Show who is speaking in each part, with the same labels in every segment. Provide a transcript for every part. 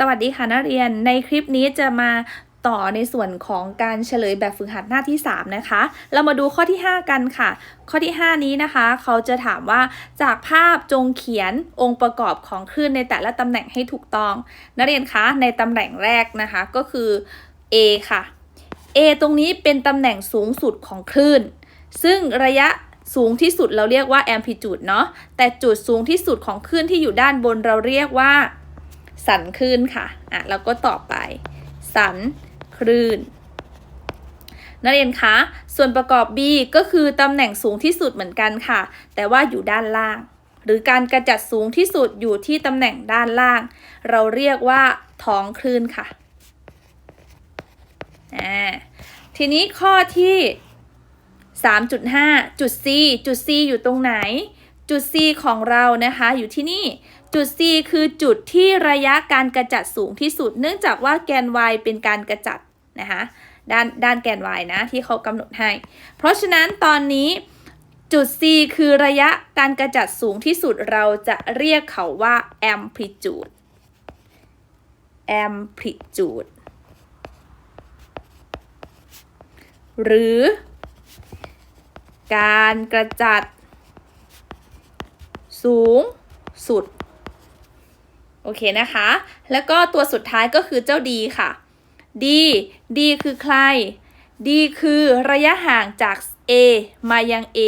Speaker 1: สวัสดีค่ะนักเรียนในคลิปนี้จะมาต่อในส่วนของการเฉลยแบบฝึกหัดหน้าที่ 3 นะคะ เรามาดูข้อที่ 5 กันค่ะ ข้อที่ 5 นี้นะคะ เขาจะถามว่าจากภาพจงเขียนองค์ประกอบของคลื่นในแต่ละตำแหน่งให้ถูกต้อง นักเรียนคะในตำแหน่งแรกนะคะก็คือ A ค่ะ A ตรงนี้เป็นตำแหน่งสูงสุดของคลื่น ซึ่งระยะสูงที่สุดเราเรียกว่า amplitude เนาะแต่จุดสูงที่สุดของคลื่นที่อยู่ด้านบนเราเรียกว่า สันคลื่นค่ะอะ แล้วก็ต่อไป สันคลื่นนักเรียนคะ ส่วนประกอบ B ก็คือตำแหน่งสูงที่สุดเหมือนกันค่ะ แต่ว่าอยู่ด้านล่าง หรือการกระจัดสูงที่สุดอยู่ที่ตำแหน่งด้านล่าง เราเรียกว่าท้องคลื่นค่ะอ่าทีนี้ข้อที่ 3.5 จุด C จุด C อยู่ตรงไหน จุด C ของเรานะคะ อยู่ที่นี่ จุด C คือจุดที่ระยะการกระจัดสูงที่สุด เนื่องจากว่าแกน y เป็นการกระจัดนะคะด้านด้านแกน y นะที่เขากำหนดให้ เพราะฉะนั้นตอนนี้จุด C คือระยะการกระจัดสูงที่สุดเราจะเรียกเขาว่า amplitude amplitude หรือ การกระจัด สูงสุด โอเคนะคะ แล้วก็ตัวสุดท้ายก็คือเจ้า d ค่ะ d d คือใคร d คือระยะห่างจาก a มายัง a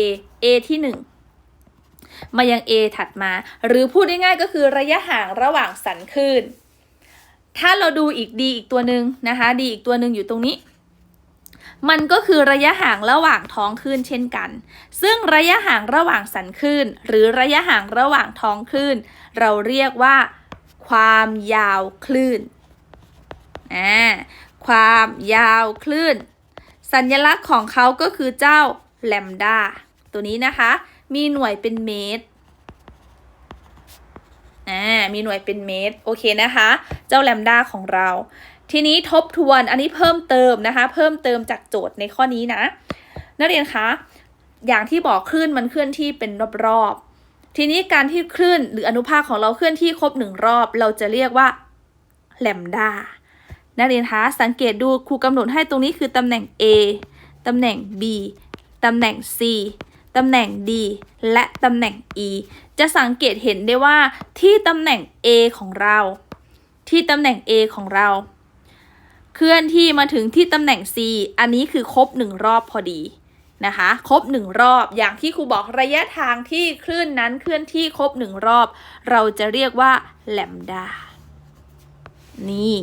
Speaker 1: a ที่ 1 มายัง a ถัดมา หรือพูดง่ายๆก็คือระยะห่างระหว่างสันคลื่น ถ้าเราดูอีก d อีกตัวหนึ่งนะคะ d อีกตัวหนึ่งอยู่ตรงนี้ มันก็คือระยะห่างระหว่างท้องคลื่นเช่นกัน ซึ่งระยะห่างระหว่างสันคลื่น หรือระยะห่างระหว่างท้องคลื่น เราเรียกว่า ความยาวคลื่นอ่าความยาวคลื่น สัญลักษณ์ของเขาก็คือเจ้าแลมดาตัวนี้นะคะ มีหน่วยเป็นเมตรอ่ามีหน่วยเป็นเมตร โอเคนะคะ เจ้าแลมดาของเรา ทีนี้ทบทวนอันนี้เพิ่มเติมนะคะ เพิ่มเติมจากโจทย์ในข้อนี้นะ นักเรียนคะ อย่างที่บอกคลื่นมันเคลื่อนที่เป็นรอบๆ ทีนี้การที่คลื่นหรืออนุภาคของเราเคลื่อนที่ครบหนึ่งรอบ เราจะเรียกว่าแลมดานักเรียนคะสังเกตดูครูกำหนดให้ตรงนี้คือตำแหน่ง A ตำแหน่ง B ตำแหน่ง C ตำแหน่ง D และตำแหน่ง E จะสังเกตเห็นได้ว่าที่ตำแหน่ง A ของเรา ที่ตำแหน่ง A ของเรา เคลื่อนที่มาถึงที่ตำแหน่ง C อันนี้คือครบหนึ่งรอบพอดี นะคะ ครบหนึ่งรอบ อย่างที่ครูบอกระยะทางที่คลื่นนั้นเคลื่อนที่ครบหนึ่งรอบ เราจะเรียกว่าแลมดา นี่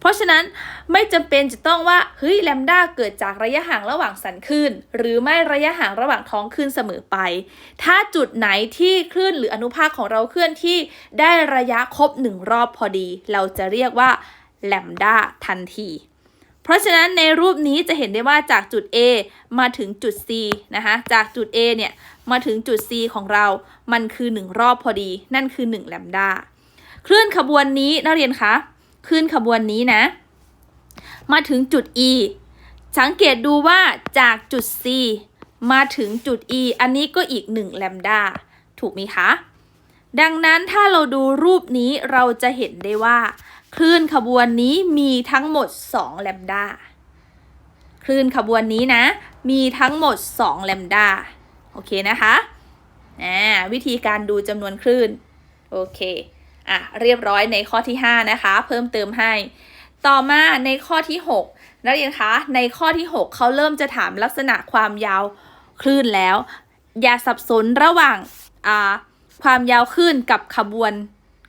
Speaker 1: เพราะฉะนั้นไม่จำเป็นจะต้องว่า เฮ้ยแลมดาเกิดจากระยะห่างระหว่างสันคลื่น หรือไม่ระยะห่างระหว่างท้องคลื่นเสมอไป ถ้าจุดไหนที่คลื่นหรืออนุภาคของเราเคลื่อนที่ได้ระยะครบหนึ่งรอบพอดี เราจะเรียกว่าแลมดาทันที เพราะฉะนั้นในรูปนี้จะเห็นได้ว่าจากจุด A มาถึงจุด C นะคะจากจุด A เนี่ยมาถึงจุด C ของเรา มันคือ 1 รอบพอดี นั่นคือ 1 แลมดาคลื่นขบวนนี้นักเรียนคะคลื่นขบวนนี้นะ มาถึงจุด E สังเกตดูว่าจากจุด C มาถึงจุด E อันนี้ก็อีก 1 แลมดาถูกไหมคะ ดังนั้นถ้าเราดูรูปนี้เราจะเห็นได้ว่า คลื่นขบวนนี้มีทั้งหมด 2 แลมดาคลื่นขบวนนี้นะ มีทั้งหมด 2 แลมดาโอเคนะคะอ่าวิธีการดูจำนวนคลื่น โอเคอะเรียบร้อยในข้อที่ 5 นะคะ เพิ่มเติมให้ ต่อมาในข้อที่ 6 นักเรียนคะ ในข้อที่ 6 เขาเริ่มจะถามลักษณะความยาวคลื่นแล้ว อย่าสับสนระหว่างอ่าความยาวคลื่นกับขบวน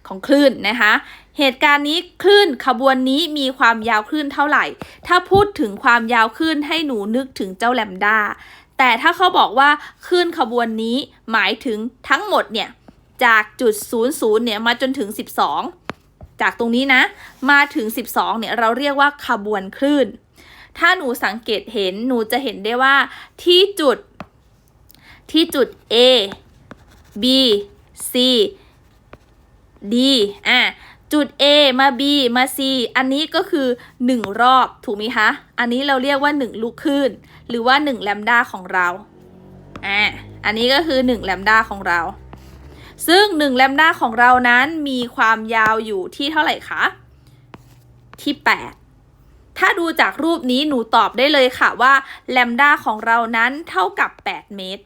Speaker 1: ของคลื่นนะคะ เหตุการณ์นี้คลื่นขบวนนี้มีความยาวคลื่นเท่าไหร่ ถ้าพูดถึงความยาวคลื่นให้หนูนึกถึงเจ้าแลมดา แต่ถ้าเขาบอกว่าคลื่นขบวนนี้หมายถึงทั้งหมดเนี่ยจากจุด 00 เนี่ยมาจนถึง 12 จากตรงนี้นะ มาถึง 12 เนี่ยเราเรียกว่าขบวนคลื่น ถ้าหนูสังเกตเห็นหนูจะเห็นได้ว่าที่จุดที่จุด A B C D อะจุด A มา B มา C อันนี้ก็คือ 1 รอบถูกไหมคะ อันนี้เราเรียกว่า 1 ลูกคลื่น หรือว่า1แลมดาของเราอะอันนี้ก็คือ1แลมดาของเรา ซึ่ง1แลมด้าของเรานั้นมีความยาวอยู่ที่เท่าไหร่คะ ที่ 8 ถ้าดูจากรูปนี้หนูตอบได้เลยค่ะว่าแลมด้าของเรานั้นเท่ากับ 8 เมตร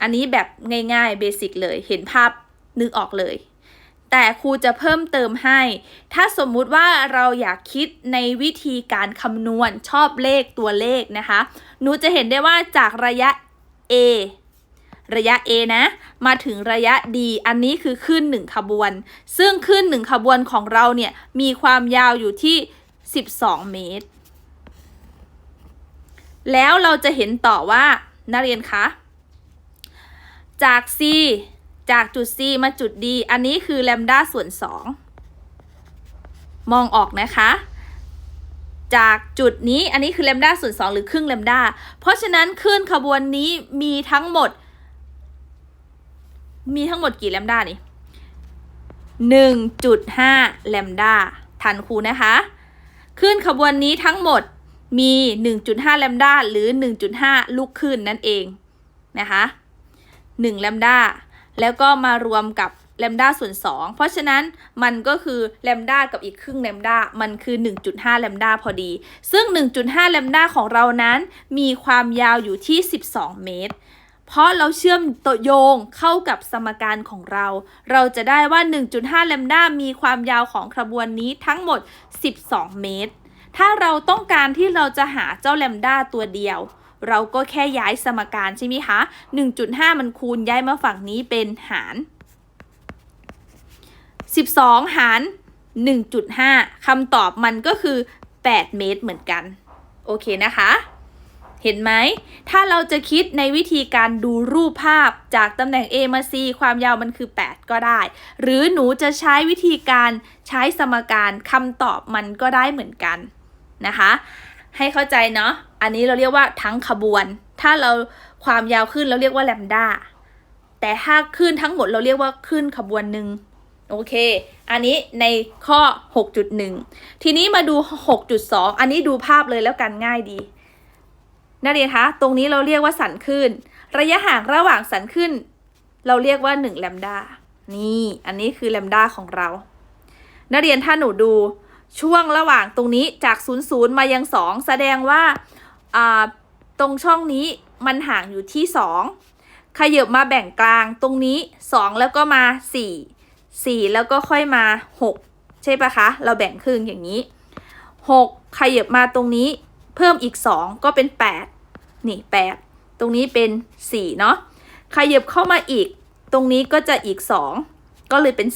Speaker 1: อันนี้แบบง่ายๆเบสิกเลยเห็นภาพ นึกออกเลย แต่ครูจะเพิ่มเติมให้ ถ้าสมมุติว่าเราอยากคิดในวิธีการคำนวณชอบเลขตัวเลขนะคะ หนูจะเห็นได้ว่าจากระยะ A ระยะ A นะ มาถึงระยะ D อันนี้คือขึ้น 1 ขบวน ซึ่งขึ้น 1 ขบวนของเราเนี่ย มีความยาวอยู่ที่ 12 เมตร แล้วเราจะเห็นต่อว่า นักเรียนคะ จาก C จากจุด C มาจุด D อันนี้คือแลมด้าส่วน 2 มองออกนะคะ จากจุดนี้อันนี้คือแลมด้าส่วน 2 หรือครึ่งแลมด้าเพราะฉะนั้นขึ้นขบวนนี้มีทั้งหมด มีทั้งหมดกี่แลมด้านี่1.5แลมด้าทันครูนะคะขึ้นขบวนนี้ทั้งหมดมี 1.5 แลมด้าหรือ 1.5 ลูกขึ้นนั่นเองนะคะ1แลมด้า แล้วก็มารวมกับแลมด้าส่วน 2 เพราะฉะนั้นมันก็คือแลมด้ากับอีกครึ่งแลมด้ามันคือ 1.5แลมด้าพอดี ซึ่ง 1.5แลมด้าของเรานั้น มีความยาวอยู่ที่ 12 เมตร เพราะเราเชื่อมตัวโยงเข้ากับสมการของเรา เราจะได้ว่า 1.5แลมด้ามีความยาวของขบวนนี้ทั้งหมด 12 เมตร ถ้าเราต้องการที่เราจะหาเจ้าแลมด้าตัวเดียว เราก็แค่ย้ายสมการใช่ไหมคะ 1.5 มันคูณย้ายมาฝั่งนี้เป็นหาร 12 หาร 1.5 คำตอบมันก็คือ 8 เมตรเหมือนกัน โอเคนะคะ เห็นไหม ถ้าเราจะคิดในวิธีการดูรูปภาพจากตำแหน่ง A มา C ความยาวมันคือ 8 ก็ได้ หรือหนูจะใช้วิธีการใช้สมการคำตอบมันก็ได้เหมือนกันนะคะ ให้เข้าใจเนาะ อันนี้เราเรียกว่าทั้งขบวน ถ้าเราความยาวขึ้นเราเรียกว่าแลมด้าแต่ถ้าขึ้นทั้งหมดเราเรียกว่าขึ้นขบวนหนึ่งโอเค อันนี้ในข้อ 6.1 ทีนี้มาดู 6.2 อันนี้ดูภาพเลยแล้วกันง่ายดี นักเรียนคะ ตรงนี้เราเรียกว่าสันขึ้น ระยะห่างระหว่างสันขึ้น เราเรียกว่า1แลมดา นี่ อันนี้คือแลมดาของเรา นักเรียนถ้าหนูดู ช่วงระหว่างตรงนี้จาก 0 0 มายัง 2 แสดงว่าตรงช่องนี้มันห่างอยู่ที่ 2 ขยับมาแบ่งกลางตรงนี้ 2 แล้วก็มา 4 4 แล้วก็ค่อยมา 6 ใช่ปะคะ เราแบ่งครึ่งอย่างนี้ 6 ขยับมาตรงนี้เพิ่มอีก 2 ก็เป็น 8 นี่ 8 ตรงนี้เป็น 4 เนาะขยับเข้ามาอีก ตรงนี้ก็จะอีก 2 ก็เลยเป็น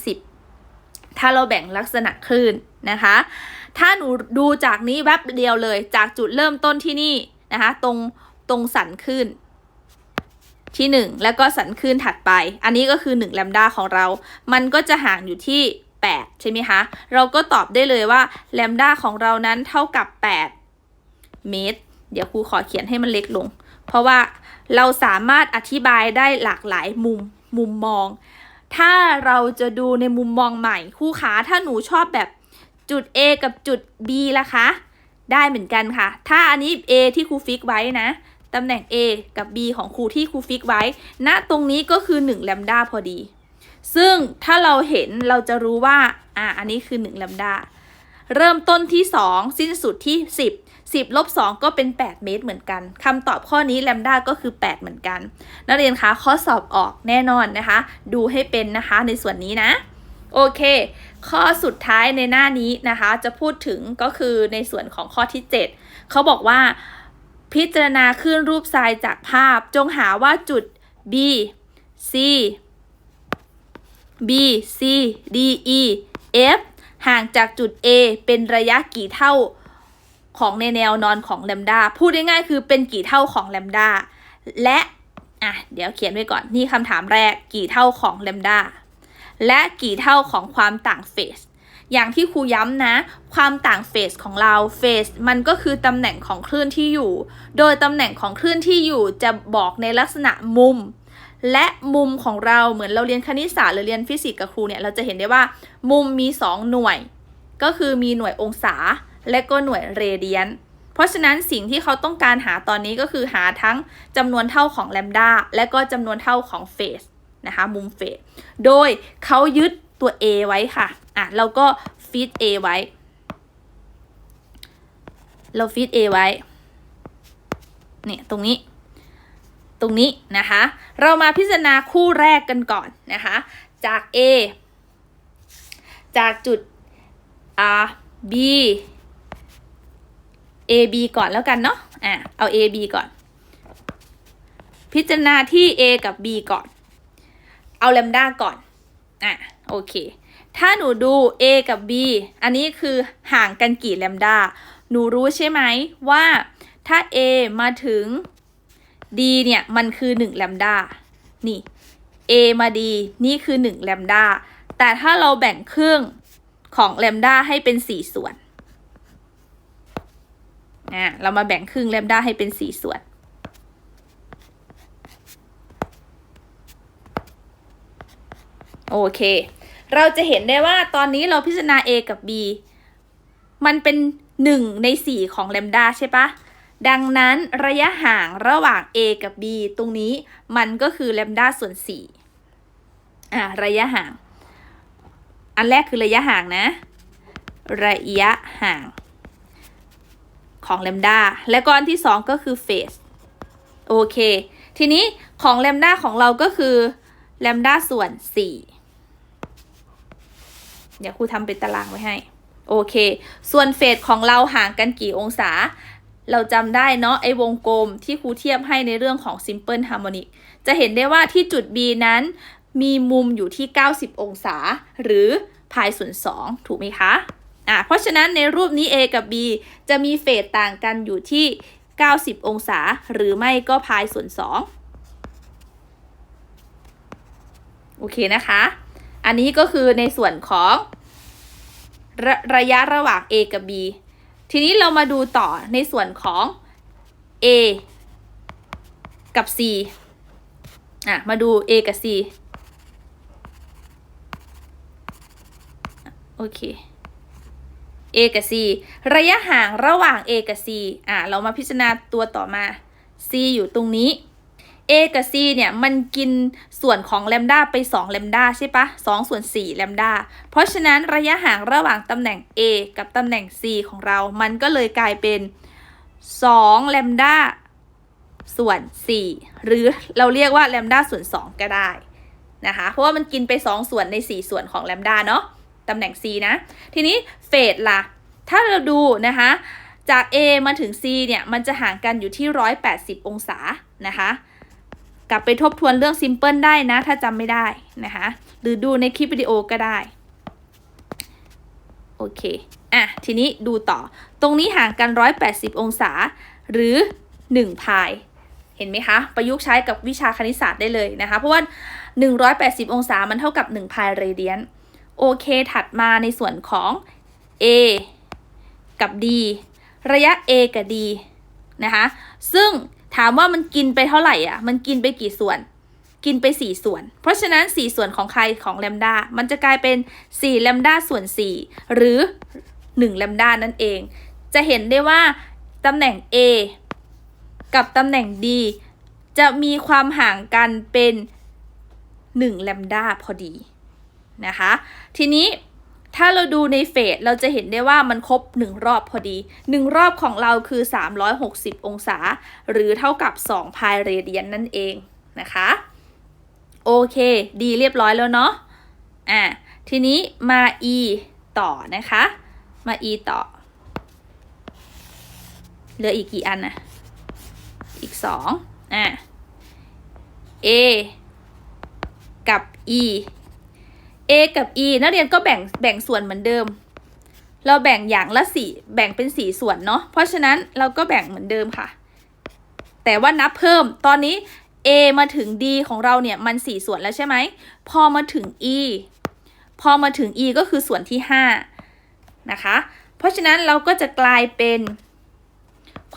Speaker 1: 10 ถ้าเราแบ่งลักษณะคลื่น นะคะ ถ้าหนูดูจากนี้แวบเดียวเลย จากจุดเริ่มต้นที่นี่นะคะ ตรงตรงสันคลื่นที่ 1 แล้วก็สันคลื่นถัดไป อันนี้ก็คือ1แลมดาของเรา มันก็จะห่างอยู่ที่ 8 ใช่ไหมคะ เราก็ตอบได้เลยว่าแลมดาของเรานั้นเท่ากับ 8 เมตร เดี๋ยวครูขอเขียนให้มันเล็กลง เพราะว่าเราสามารถอธิบายได้หลากหลายมุมมุมมอง ถ้าเราจะดูในมุมมองใหม่ครูขาถ้าหนูชอบแบบ จุด A กับจุด B ล่ะคะ ได้เหมือนกันค่ะ ถ้าอันนี้ A ที่ครูฟิกไว้นะตำแหน่ง A กับ B ของครูที่ครูฟิกไว้ณตรงนี้ก็คือ1แลมดาพอดี ซึ่งถ้าเราเห็นเราจะรู้ว่า อ่า อันนี้คือ1แลมดาเริ่มต้นที่ 2 สิ้นสุดที่ 10 10ลบ2ก็เป็น 8 เมตรเหมือนกันคำตอบข้อนี้แลมดาก็คือ 8 เหมือนกัน นักเรียนคะข้อสอบออกแน่นอนนะคะ ดูให้เป็นนะคะในส่วนนี้นะ โอเค ข้อสุดท้ายในหน้านี้นะคะ จะพูดถึงก็คือในส่วนของข้อที่ 7 เขาบอกว่า พิจารณาขึ้นรูปทรายจากภาพ จงหาว่าจุด B C B C D E F ห่างจากจุด A เป็นระยะกี่เท่าของในแนวนอนของแลมดาพูดง่ายๆคือเป็นกี่เท่าของแลมดาและอะเดี๋ยวเขียนไว้ก่อนนี่คำถามแรกกี่เท่าของแลมดา และกี่เท่าของความต่างเฟส อย่างที่ครูย้ำนะ ความต่างเฟสของเราเฟสมันก็คือตำแหน่งของคลื่นที่อยู่ โดยตำแหน่งของคลื่นที่อยู่จะบอกในลักษณะมุม และมุมของเราเหมือนเราเรียนคณิตศาสตร์หรือเรียนฟิสิกส์กับครูเนี่ยเราจะเห็นได้ว่า มุมมี 2 หน่วย ก็คือมีหน่วยองศา และก็หน่วยเรเดียนเพราะฉะนั้นสิ่งที่เขาต้องการหาตอนนี้ก็คือหาทั้งจำนวนเท่าของแลมดาและก็จำนวนเท่าของเฟส นะคะมุมเฟสโดยเขายึดตัว A ไว้ค่ะอะเราก็ฟีด A ไว้ เราฟีด A ไว้เนี่ยตรงนี้ตรงนี้นะคะ เรามาพิจารณาคู่แรกกันก่อนนะคะ จาก A จากจุด R B A B ก่อนแล้วกันเนาะอะเอา A B ก่อน พิจารณาที่ A กับ B ก่อน เอาแลมด้าก่อนอะโอเค ถ้าหนูดู A กับ B อันนี้คือห่างกันกี่แลมด้าหนูรู้ใช่ไหมว่าถ้า A มาถึง D เนี่ย มันคือ1แลมด้านี่ A มา D นี่คือ1แลมด้าแต่ถ้าเราแบ่งครึ่งของแลมด้าให้เป็น 4 ส่วนอะเรามาแบ่งครึ่งแลมด้าให้เป็น 4 ส่วน โอเค เราจะเห็นได้ว่าตอนนี้เราพิจารณา A กับ B มันเป็น 1 ใน 4 ของแลมด้าใช่ปะดังนั้นระยะห่างระหว่าง A กับ B ตรงนี้มันก็คือแลมด้าส่วน4อะระยะห่าง อันแรกคือระยะห่างนะ ระยะห่าง ของแลมด้าและก้อนที่ 2 ก็คือเฟสโอเค ทีนี้ของแลมด้าของเราก็คือแลมด้าส่วน 4 เดี๋ยวครูทำเป็นตารางไว้ให้ โอเค ส่วนเฟสของเราห่างกันกี่องศา เราจำได้เนาะไอ้วงกลมที่ครูเทียบให้ในเรื่องของ simple harmonic จะเห็นได้ว่าที่จุด B นั้น มีมุมอยู่ที่ 90 องศา หรือพายส่วน 2 ถูกไหมคะอะเพราะฉะนั้นในรูปนี้ A กับ B จะมีเฟสต่างกันอยู่ที่ 90 องศา หรือไม่ก็พายส่วน 2 โอเคนะคะ อันนี้ก็คือในส่วนของระระยะระหว่าง A กับ B ทีนี้เรามาดูต่อในส่วนของ A กับ C อะ มาดู A กับ C โอเค A กับ C ระยะห่างระหว่าง A กับ C อะ เรามาพิจารณาตัวต่อมา C อยู่ตรงนี้ A กับ C เนี่ยมันกินส่วนของแลมด้าไป2แลมด้าใช่ปะ2ส่วน4แลมด้าเพราะฉะนั้นระยะห่างระหว่างตำแหน่ง A กับตำแหน่ง C ของเรา มันก็เลยกลายเป็น2แลมด้าส่วน 4 หรือเราเรียกว่าแลมด้าส่วน 2 ก็ได้นะคะเพราะว่ามันกินไป 2 ส่วนใน 4 ส่วนของแลมด้าเนาะตำแหน่ง C นะ ทีนี้เฟสล่ะ ถ้าเราดูนะคะจาก A มาถึง C เนี่ยมันจะห่างกันอยู่ที่ 180 องศานะคะ กลับไปทบทวนเรื่อง Simple ได้นะ ถ้าจำไม่ได้นะคะ หรือดูในคลิปวิดีโอก็ได้ โอเค อะ ทีนี้ดูต่อ ตรงนี้ห่างกัน 180 องศา หรือ 1 พาย เห็นไหมคะ ประยุกต์ใช้กับวิชาคณิตศาสตร์ได้เลยนะคะ เพราะว่า 180 องศา มันเท่ากับ 1 พายเรเดียน โอเค ถัดมาในส่วนของ A กับ D ระยะ A กับ D นะคะ ซึ่ง ถามว่ามันกินไปเท่าไหร่อะ มันกินไปกี่ส่วน กินไป 4 ส่วน เพราะฉะนั้น 4 ส่วนของใครของแลมดา มันจะกลายเป็น4แลมดาส่วน 4 หรือ1แลมดานั่นเอง จะเห็นได้ว่าตำแหน่ง A กับตำแหน่ง D จะมีความห่างกันเป็น1แลมดาพอดีนะคะ ทีนี้ ถ้าเราดูในเฟสเราจะเห็นได้ว่ามันครบ 1 รอบพอดี 1 รอบของเราคือ 360 องศา หรือเท่ากับ 2 พายเรเดียนนั่นเองนะคะ โอเค ดีเรียบร้อยแล้วเนาะอะทีนี้มา e ต่อนะคะ มา e ต่อ เหลืออีกกี่อันนะอีก 2อะ a กับ e a กับ e นักเรียนก็แบ่งแบ่งส่วนเหมือนเดิม เราแบ่งอย่างละสี่แบ่งเป็นสี่ส่วนเนาะเพราะฉะนั้นเราก็แบ่งเหมือนเดิมค่ะ แต่ว่านับเพิ่มตอนนี้ a มาถึง d ของเราเนี่ยมันสี่ส่วนแล้วใช่ไหมพอมาถึง e พอมาถึง e ก็คือส่วนที่ห้านะคะ เพราะฉะนั้นเราก็จะกลายเป็น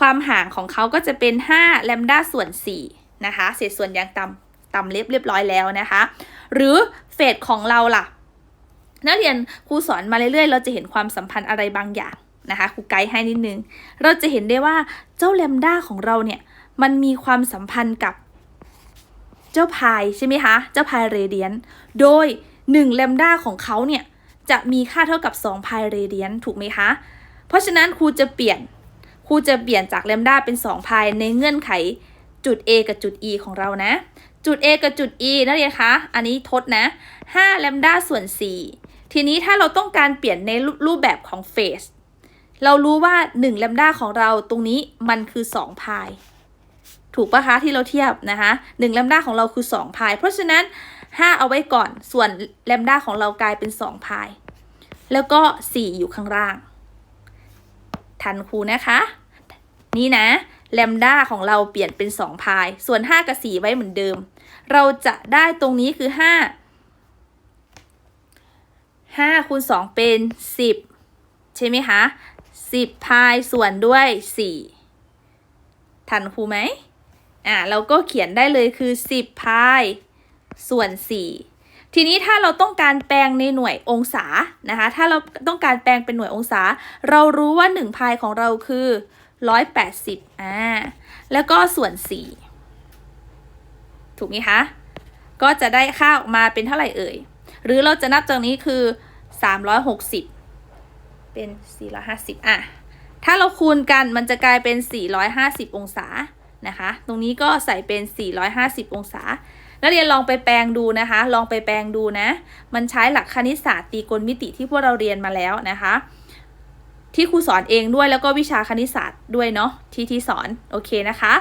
Speaker 1: ความห่างของเขาก็จะเป็น5แลมด้าส่วน4นะคะ เศษส่วนอย่างต่ำต่ำเรียบเรียบร้อยแล้วนะคะ หรือ ฟสของเราล่ะ นักเรียนครูสอนมาเรื่อยๆ เราจะเห็นความสัมพันธ์อะไรบางอย่างนะคะครูไกด์ให้นิดนึง เราจะเห็นได้ว่าเจ้าแลมด้าของเราเนี่ยมันมีความสัมพันธ์กับเจ้าพายใช่ไหมคะ เจ้าพายเรเดียน โดย1แลมด้าของเขาเนี่ยจะมีค่าเท่ากับ2พายเรเดียนถูกไหมคะ เพราะฉะนั้นครูจะเปลี่ยนครูจะเปลี่ยนจากแลมด้าเป็น2พายในเงื่อนไขจุด A กับจุด E ของเรานะ จุด A กับจุด E นักเรียนคะ อันนี้ทดนะ5แลมด้าส่วน 4 ทีนี้ถ้าเราต้องการเปลี่ยนในรูปแบบของเฟส เรารู้ว่า1แลมด้าของเราตรงนี้มันคือ 2 พาย ถูกปะคะที่เราเทียบนะคะ1แลมด้าของเราคือ 2 พาย เพราะฉะนั้น 5 เอาไว้ก่อน ส่วนแลมด้าของเรากลายเป็น 2 พาย แล้วก็ 4 อยู่ข้างล่าง ทันครูนะคะ นี่นะแลมด้าของเราเปลี่ยนเป็น 2 พาย ส่วน 5 กับ 4 ไว้เหมือนเดิม เราจะได้ตรงนี้คือ5 5คูณ2เป็น10ใช่ไหมคะ10พายส่วนด้วย4ทันครูไหมอ่าเราก็เขียนได้เลยคือ10พายส่วน4ทีนี้ถ้าเราต้องการแปลงในหน่วยองศานะคะ ถ้าเราต้องการแปลงเป็นหน่วยองศา เรารู้ว่า1พายของเราคือ 180อ่าแล้วก็ส่วน4 ถูกไหมคะ ก็จะได้ค่าออกมาเป็นเท่าไหร่เอ่ย หรือเราจะนับจากนี้คือ 360 เป็น 450 อะ ถ้าเราคูณกันมันจะกลายเป็น 450 องศานะคะ ตรงนี้ก็ใส่เป็น 450 องศา นักเรียนลองไปแปลงดูนะคะ ลองไปแปลงดูนะ มันใช้หลักคณิตศาสตร์ตรีโกณมิติที่พวกเราเรียนมาแล้วนะคะ ที่ครูสอนเองด้วยแล้วก็วิชาคณิตศาสตร์ด้วยเนาะที่ที่สอนโอเคนะคะ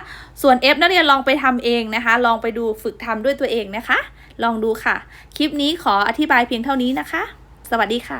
Speaker 1: ส่วน F นักเรียนลองไปทำเองนะคะ ลองไปดูฝึกทำด้วยตัวเองนะคะ ลองดูค่ะ คลิปนี้ขออธิบายเพียงเท่านี้นะคะ สวัสดีค่ะ